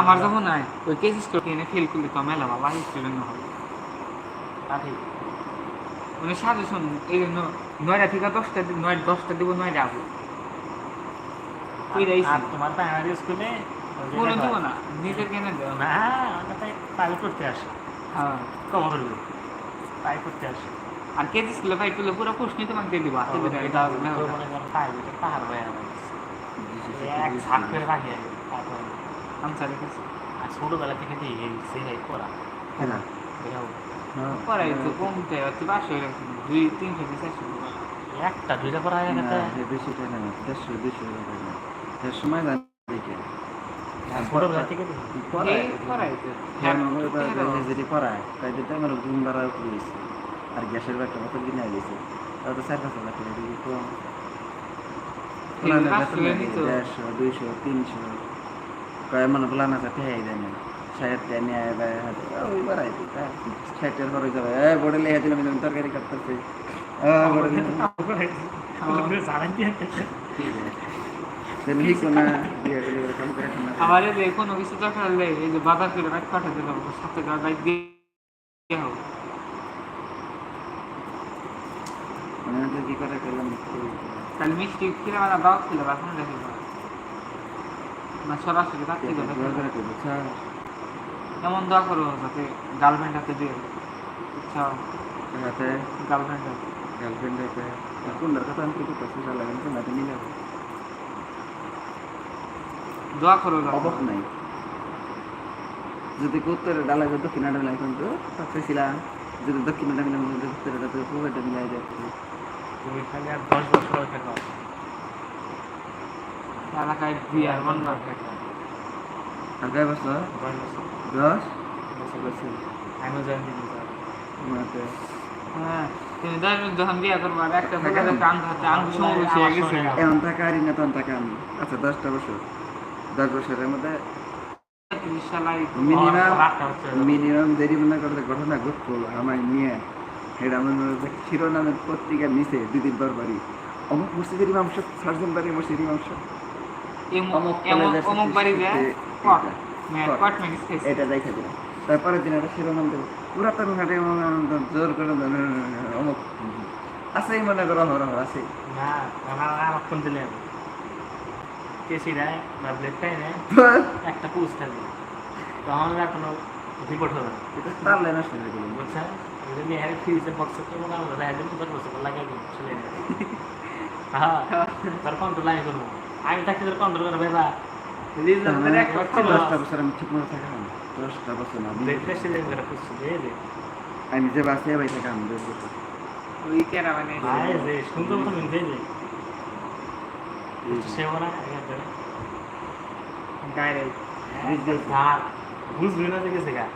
আমার যখন নাই ওই কেস স্টোর কিনে ফেল করলে তো মেলা বাবা স্টুডেন্ট হবে। মানে সাজেশন এই জন্য নয়টা থেকে দশটা নয় দশটা দিব নয়টা আবু। তোমার স্কুলে দিব না কেনে না তাই করতে আসে। হ্যাঁ। করতে আসে। আর কেজি স্কুলে করলে পুরো প্রশ্নই তোমাকে দিয়ে দিব পাহাড় যাবে এক ঝাঁক করে রাখি তারপরে আনসারের কাছে আর ছোটবেলা থেকে দিয়ে এই সেই করা। কেনা বেরাও। তো কমতে হচ্ছে পাঁচশো দুই তিনশো কি চারশো একটা দুইটা করা হয়ে না, বেশি টাকা না দেড়শো দুইশো টাকা না এর সময় দেখে ছোটবেলা থেকে দেখি। পড়ায় এই করাই তো। করো যদি পড়ায় তাই দিতে আমার ঘুম বাড়া উপরে গেছে। আর গ্যাসের ব্যাগটা কত কিনে গেছে তাও তো চার পাঁচ লাখ টাকা এনে তো। দেড়শো দুইশো তিনশো কয় মনে প্লান আছে ঠেয়াই দেয় না ষাট টাকা নিয়ে আয় ওই বাড়াই দিই ষাটের পরে যাবে এ দিলাম আমি তরকারি কাটতেছি দিয়ে না আমার কিছু এই যে করে পাঠাতে সাথে দিয়ে হোক মানে কি করে তাহলে মিষ্টি কিনে মানে দাওয়াত ছিল এখন দেখে না সরাসরি করে বুঝছা এমন দোয়া করো যাতে গার্লফ্রেন্ড হাতে দিয়ে ইচ্ছা হাতে। গার্লফ্রেন্ড হাতে? গার্লফ্রেন্ড আছে কোনটার কথা আমি কিছু কথা ভালো লাগে না তুমি নিলে দোয়া করো অবক নাই। যদি উত্তরে ডালা যায় দক্ষিণা ডালা কিন্তু চাচ্ছিলাম যদি উত্তরে ডালা পূর্বেটা মিলাই যায় খালি আর দশ বছর হয়ে এলাকায় আর কয় বছর? দশ বছর? দশ? বছর হ্যাঁ আর হয়ে টাকা আরি না তখন টাকা আমি। আচ্ছা দশটা বছর। দশ বছরের মধ্যে মিনিমাম মিনিমাম দেরি মনে করতে ঘটনা ঘটতো। আমার নিয়ে এটা আমার মনে হচ্ছে শিরোনামের পত্রিকার নিচে দুদিন পর বাড়ি অমুক মসজিদের ইমাম সাহেব সার্জন বাড়ি মসজিদ ইমাম সাহেব। এটা, দিল তারপরে দিন একটা শিরোনাম দেবো। পুরাতন ঘাটে জোর করে অমুক আছেই মনে করো হর হর আছে একটা থাকবে তখন কোনো রিপোর্ট হবে না। এটা তারলে না শুনে গেল বুঝছেন? যদি হ্যাঁ ফ্রিজে বক্স করব না আমরা হ্যাঁ দশ বছর লাগাই দিই চলে যাবে হ্যাঁ তার কন্ট্রোল আমি করব। আমি থাকি তোর কন্ট্রোল করে ভেবা দশটা বছর আমি না যে বাসে বাই থাকাম দশ বছর। ওই কেরা মানে? ভাই যে সুন্দর মতো মিলতে যে সে ওরা এখানে ডাইরেক্ট আর বুঝবি না দেখেছে গা?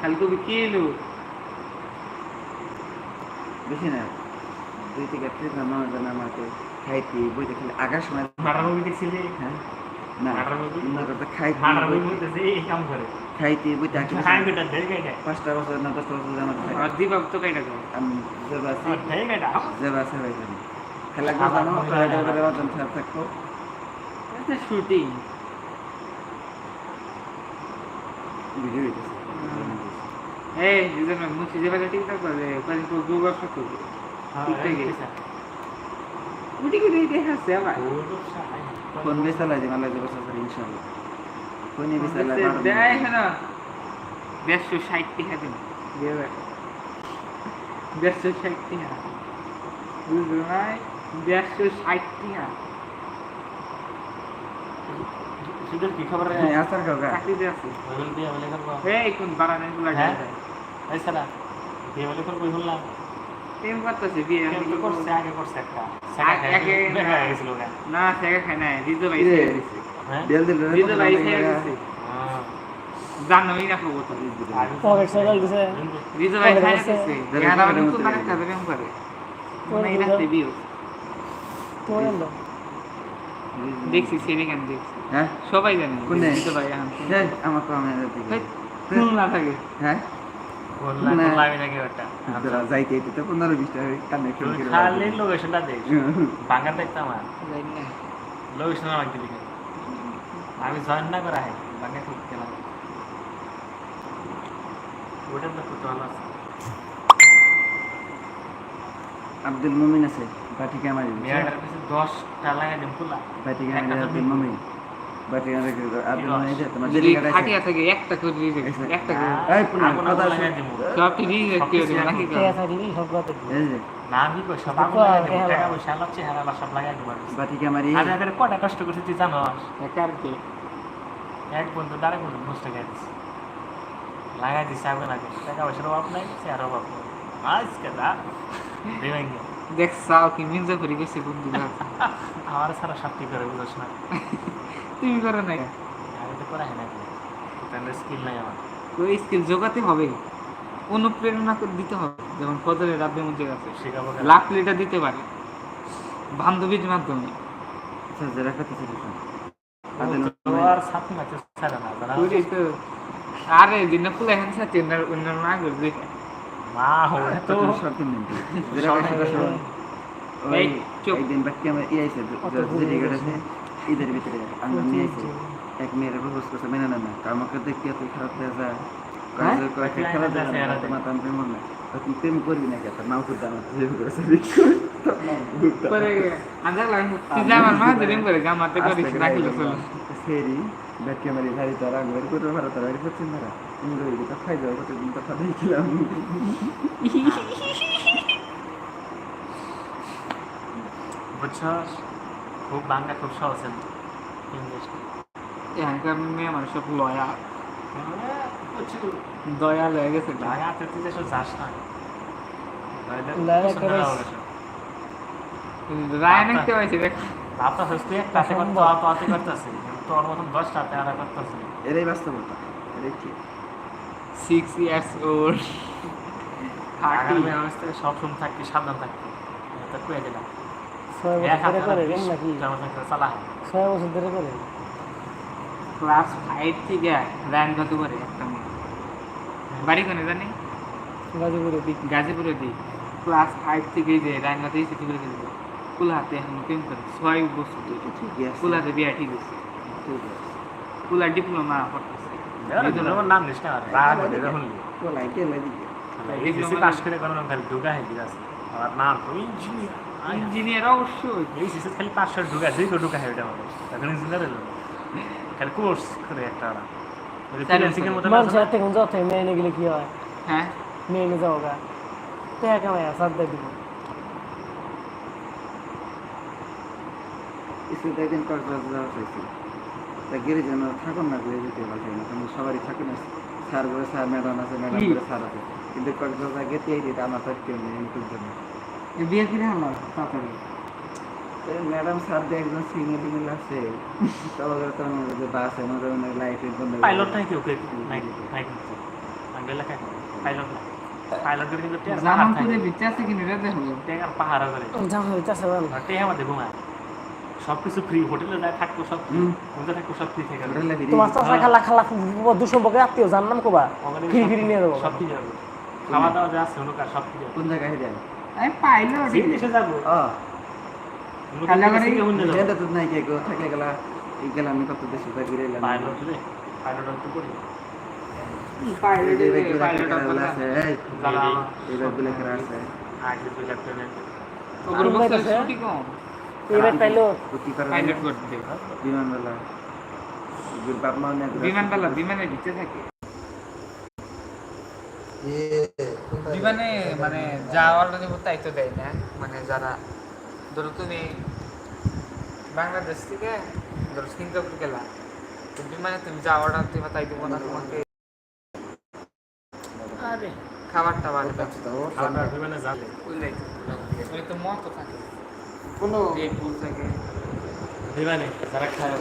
খালি কবি কি এলো? বেশি না। দুই থেকে ট্রেন নামা জানা আমাকে খাইতে বইতে খেলে আগার সময় মাটার মুভি দেখছিলি? হ্যাঁ। না হাঁটার মুভি? না খাইতে মুভি বইতে- গাইটা পাঁচটা বছর না দশটা বছর জানা আর দিবাব তো কাইটা যাবে আমি যে বাসে দেখ গাইটা যে বাসে বাই থাকি খেলা জানো মহিলা করে বাজন থাক থাকতো এটা শুটিং ভিডিও এই দুজন মুছি যে বেলা টিকটক করে কদিন পর গু ব্যবসা করবে। উঠি করে দেখাচ্ছে আবার। ফোন বেচালাই দিই মালাই দেবো স্যার ইনশাল্লাহ ফোনে বেচালাই দেয় না দেড়শো ষাট টাকা দিন। দেড়শো ষাট টাকা। বুঝলো ভাই দেড়শো ষাট টাকা। সুদের কি খবর রে? আসার কাউকে চাকরিতে আছে। ওইগুলো দিয়ে বলে করব এই কোন বাড়ানো গুলা হ্যাঁ? এই সারা দিয়ে বলে করব বললাম। প্রেম করতেছে বিয়ে আমি কি করছে আগে করছে একটা। আগে- আগে- দেখা হয়ে গেছিল না সেটা খাই নাই রিজু ভাই হ্যাঁ? বেল দিল রিজু ভাই ছেড়ে দিছে। হ্যাঁ। জানোই না খবর তো। দিছে রিজু ভাই। দিছে। ইয়ারা করে। মানে দেখছি ছেড়ে কেন দেখছি। হ্যাঁ? সবাই জানে কোনে? ভাই হ্যাঁ আমার তো থাকে হ্যাঁ? পনেরো বিশ টাকা খালি লোকেশনটা দেখ। দেখতাম আর লোকেশন আমাকে আমি জয়েন না। করা হয় বাংলা ঠিক গেলাম ওটা তো খুব ভালো আছে। আব্দুল মুমিন আছে বাটিকা মারি মেয়াটার পিছনে দশটা লাগাই দিন খোলা বাটিকা একটা আব্দুল মুমিন। কষ্ট করছি তুই এক বন্ধু বন্ধু করে দিচ্ছে লাগাই আগুন আগে। টাকা পয়সার অভাব নাই অভাব নেই। আজকে দা দেবেন দেখ চাও কি মির্জা করে গেছে বন্ধু। আমার সারা সব করে বুঝোস না। তুমি করো না আমি তো করা না তাহলে স্কিল নাই ওই স্কিল জোগাতে হবে। অনুপ্রেরণা দিতে হবে। যেমন ফজরের রাব্বের মধ্যে আছে। লাখ লিটার দিতে পারে। বান্ধবীর মাধ্যমে। আচ্ছা যারা কথা ছিল ও তো আর সাথী দিন ফুলে হ্যান্ড সাথে অন্য না করে মা হয়ে তো। শর্ত নেই। একদিন বাকি আমার ইয়ে আছে ঈদের ভিতরে আঙ্গুল নিয়ে এসে এক মেয়ের প্রপোজ করছে মেনে নেয় না। আমাকে দেখতে এত খারাপ হয়ে যায়। হ্যাঁ? খেলা না তোমার তাম প্রেম না। তুই প্রেম করবি না কেন নাও করতে আমার প্রেম করেছে পরে আন্দাজ লাগে তুই যা আমার মা দিন করে গামাতে করে রাখিল চলো। সেরি ব্যাট ক্যামেরি ভাই তারা আঙ্গুল করে ভালো তারা করছেন তারা তুমি তো খাই যাও? কতদিন কথা দেখছিলাম বুঝছস? খুব বাংলা খুব সহজ ইংলিশ এখানকার মেয়ে মানুষ সব লয়া। দয়াল হয়ে গেছে। তুই যাস না। রায় পাইছে দেখ। করতে করতেছে তোর মতন দশটা করতেছে এরাই বাস্তবতা এরাই ঠিক। সিক্স ইয়ার্স ওল্ড আগামী অবস্থায় সব সময় থাকবি সাবধান থাকবি। এটা কয়ে দিলাম। ছয় বছর ধরে করে নাকি। ছয় বছর ধরে করে? ক্লাস ফাইভ থেকে র্যাঙ্ক কত করে একটা মেয়ে। বাড়ি কোনে জানি? গাজীপুরে। দিক গাজীপুরে দিই ক্লাস ফাইভ থেকে যে র্যাঙ্ক হাতে সিটি করে দিল কুলাতে এখন প্রেম করে। ছয় বছর ধরে। কুলাতে বিয়া ঠিক আছে। কুলা ডিপ্লোমা করতেছে। নাম নিস না বলাই কে লাগি এইচএসসি পাস করে কোনো খালি ঢুকা হয়ে গেছে। আমার নাম তো ইঞ্জিনিয়ার। ইঞ্জিনিয়ার অবশ্যই। এইচএসসি খালি পাঁচশো ঢুকা দুই ঢুকা হয় ওটা আমাদের এখন ইঞ্জিনিয়ার এলো খালি কোর্স করে একটা ওরা মানুষ আছে না? হাতে কোন যাও থেকে মেয়ে এনে গেলে কি হয়? হ্যাঁ? মেয়ে এনে যাও গা টাকা কামাই সাত দেয় দিব। স্কুল একদিন কক্সবাজার যাওয়া চাইছি তা গেলে থাকুন না ঘুরে যেতে ভালো না। কারণ সবারই থাকে না। স্যার বলে স্যার ম্যাডাম আছে ম্যাডাম বলে স্যার আছে। কিন্তু কক্সবাজার গেতে দিতে আমার তো কেউ নেই আমি জন্য বিয়ে কিনে আনলাম তাড়াতাড়ি। ম্যাডাম স্যার দিয়ে একজন সিনিয়র ফিমেল আছে। তবে তো যে বাস লাইটের বন্ধ পাইলট নাই কেউ কেউ নাই নাই কিন্তু। আমি এলাকায় পাইলট না পাইলট করে কিন্তু টেয়ার জামান করে থাকে আছে কিনে রে দেখো। টেয়ার পাহাড় করে যাও হইতাছে বল। আর টেয়ার আমাদের ঘুমায়। সব কিছু ফ্রি হোটেলে যায় থাকব সব। কোনটা থাকব সব ফ্রি থেকে হোটেলে ফিরে তোমার চাষা খালা খালা দুসম্পর্কে আত্মীয় জান নাম কোবা? ফিরি ফিরি নিয়ে দেবো সব ফ্রি যাব। খাওয়া দাওয়া যা আছে সব ফ্রি কোন জায়গায় যায়? আমি পাইলো দেশে যাব। খালি আমার এই এটা তো নাই কে থাকলে গেলা এই গেলাম আমি কত দেশে তা ঘুরে এলাম পাইলট রে পাইলট তো করি পাইলো এই যে আছে। এই যারা বলে করা আছে। আগে দুই লাখ টাকা ওগুলো বলতে ছুটি কম এবার পাইলো। প্রতি করা পাইলট করতে দেবে বিমানবেলা বিমানবেলা বিমানে ভিতরে থাকে বিমানে মানে যাওয়ার জন্য তাই তো দেয় না মানে যারা ধরো তুমি বাংলাদেশ থেকে ধরো সিঙ্গাপুর গেলা বিমানে তুমি যাওয়ার তুমি তাই দেবো না তোমাকে। খাবার টাবার বিমানে যাবে ওই তো মত থাকে। কোনো থাকে। বিমানে যারা খায়